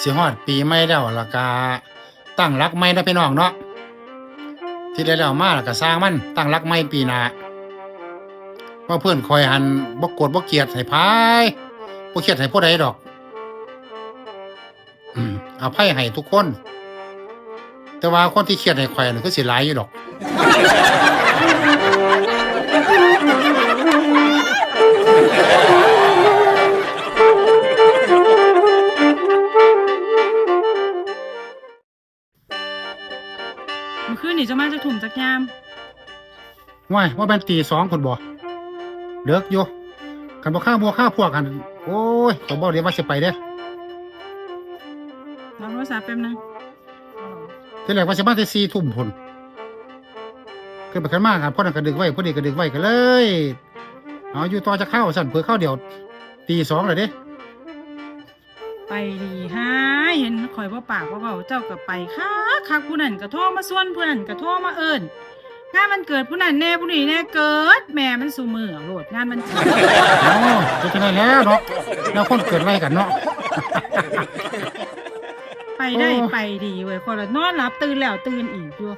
สิฮอดปีใหม่แล้วและกาตั้งรักใหม่นะพี่น้องเนาะที่ได้แล้วมาแล้วก็สร้างมันตั้งรักใหม่ปีหน้าว่าเพื่อนคอยหันบ่กรธบ่เกียดให้พายบ่เครียดให้ผู้ใดดอกอืมอภัยให้ทุกคน แต่ว่าคนที่เครียดให้ข่อยนั่นคือสิหลายอยู่ดอก นนี่จะมาจะถุ่มจักยามว้ายว่าเป็นตีสองคนบ่เลิกอยู่กันบ่ข้าบัวข้าพวกกัน โอ้ยขอยบอกเดี๋ยวว่าสิไปเด้อรับโทรศัพท์แป๊บนึงที่แรกว่าสิมาที่สี่ทุ่มพุ่นขึ้นไปขึ้นมากันพ่อนั่นก็ดึกไว้พ่อนี่ก็ดึกไว้กันเลย เอาอยู่ต่อจะเข้าสั่นเพื่อเข้าเดียวตีสองเลยเด้ ไปดีฮะเห็นข่อยว่าปากว่าเบาเจ้าก็ไปคักคักผู้นั้นก็โทรมาส่วนผู้นั้นก็โทรมาเอิ้นงานมันเกิดผู้นั้นแน่ผู้นี้แน่เกิด แม่มันสูมือโหลดงานมันเกิดโอ้จะจะได้แล้วเนาะแล้วคนเกิดไรกันเนาะไปได้โอ้ไปดีเว้ยคนละนอนหลับตื่นแล้วตื่นอีกอยู่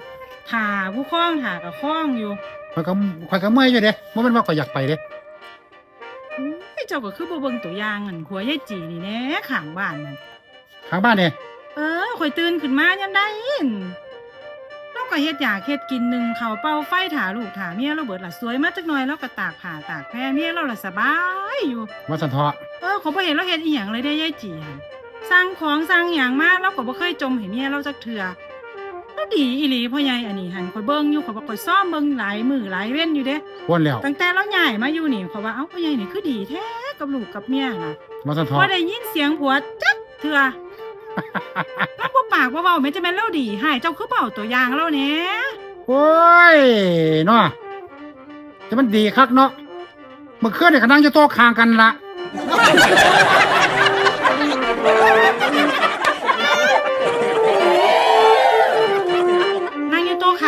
ถ่าผู้คล้องถ่ากับคล้องอยู่ข่อยก็ข่อยก็เมื่อยอยู่เด้บ่แม่นว่าข่อยอยากไปเด้อุ๊ย เจ้าก็คือบ่เบิ่งตัวอย่างอันขัวยายจีนี่แน่ข้างบ้านนั่นทางบ้านเนี่ยเออข่อยตื่นขึ้นมายังได้ยินเราก็เฮ็ดอยากเฮ็ดกินหนึ่งเขาวเป่าไฟถาลูกถาเมียเราเบิดละสวยมาจักหน่อยแล้วก็ตากผ้าตากแพรเมียเราละสบายอยู่ ว่าสันเทาะเออเขาบ่เห็นเราเฮ็ดอีหยังเลยได้ยายจีหั่นสร้างของสร้างหยังมาเราก็บ่เคยจมให้เมียเราจักเทื่อแล้ว ดีอีหลีพ่อใหญ่อันนี้หันข่อยเบิ่งอยู่ข่อยบ่ข่อยซ่อมเบิ่งหลายมือหลายเว้นอยู่เด้วนแล้วตั้งแต่เราย้ายมาอยู่นี่ข่อยว่าเอ้าพ่อใหญ่นี่คือดีแท้กับลูกกับเมียน่ะว่าสันพเทาะอได้ยินเสียงผัวจักเถื่อแล้วบ่ปากว่าเว้าแม่จะแม่นเล่าดีให้เจ้าคือเป่าตัวอย่างแล้วแหน่โอ้ยเนาะจะมันดีคักเนาะเมื่อคืนเนี่ยก็นั่งอยู่โต๊ะข้างกันละ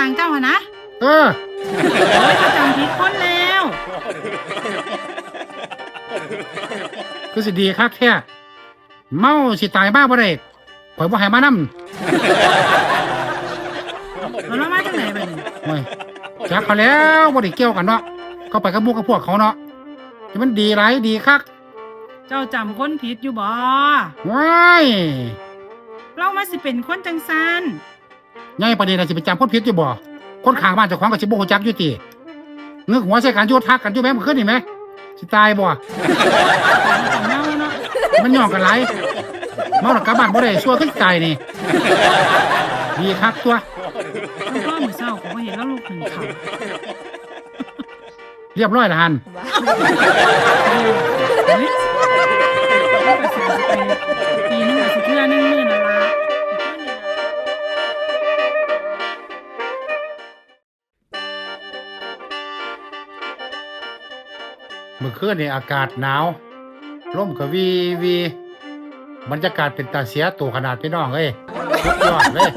างอยู่โต๊ะข้างเจ้าหะนะเออโอ้ยเขาจำผิดคนแล้ว คือสิดีคักแท้เมาสิตายบ้าบ่ได้ข่อยบ่ให้มานำเอาแล้วมาจากไหนบัดนี้โอ้ยจักเขาแล้วบ่ได้เกี่ยวกันเนาะเขาไปกับหมู่กับพวกเขาเนาะที่มันดีหลายดีคักเจ้าจำคนผิดอยู่บ่ว้ายเรามาสิเป็นคนจังซัน ใหญ่ประเด็นน่ะสิไปจำคนผิดอยู่บ่คนข้างบ้านเจ้าของก็สิบ่ฮู้จักอยู่ติเงือกหัวใส่กันอยู่ทักกันอยู่แม่เมื่อคืนนี่แม่สิตายบ่จำเมาเนาะมันย่องกันไรเมาหลักกลับบ้านบ่ได้ชั่วขึ้นใจนี่ดีคักตัวมันก็มื้อเช้าผมก็เห็นแล้วลูกหนึ่งเขาเรียบร้อยและหัน มื่อคืนนี่อากาศหนาวร่มก็วีวีบรรยากาศเป็นตาเสียตัวขนาดพี่น้องเอ้ยสุดยอดเลย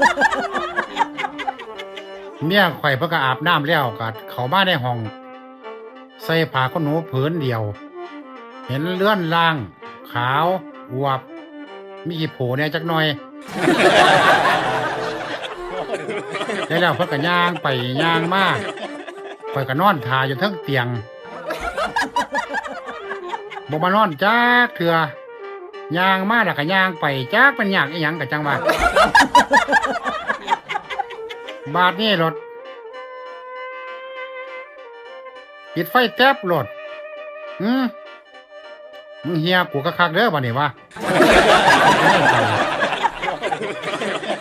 เมียข่อยเพิ่งก็อาบน้ำแล้วก็เข้ามาในห้อง ใส่ผ้าขนหนูผืนเดียว เห็นเลื่อนล่าง ขาวอวบ มีกี่โผเนี่ยจักหน่อย ได้แล้วเพิ่นก็ย่างไปย่างมากข่อยก็นอนทาอยู่ทั้งเตียง บ่มานอนจักเถื่อย่างมาแล้วก็ย่างไปจักเป็นยากอีหยังก็จังว่า บาดนี้รถปิดไฟแทบรถอืมมึงเฮียกูก็คักๆเด้อบัดนี้วะ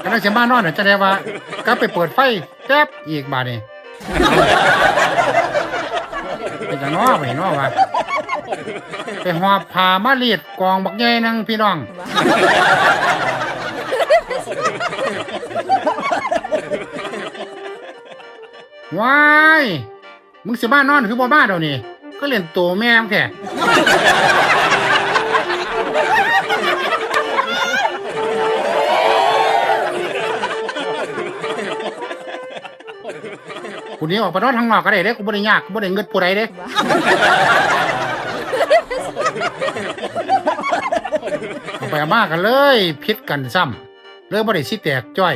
กำลังจะมานอนน่ะจะได้ว่ากลับไปเปิดไฟแป๊บอีกบาดนี้เป็นจังน้อไปน้อวะ ไปหอบผ้ามารีดกองบักใหญ่นังพี่น้อง ว้ายมึงสิบ้านนอนคือบ่บ้านเดี๋ยวนี้ก็เล่นตัวแม่งแท้กูหนี้ออกไปนอนทางนอกก็ได้เด้กูบ่ได้ยากกูบ่ได้เงินผู้ใดเด้ ไปเอามากันเลยพิษกันซ้ำเลยบ่ได้สิแตกจ้อย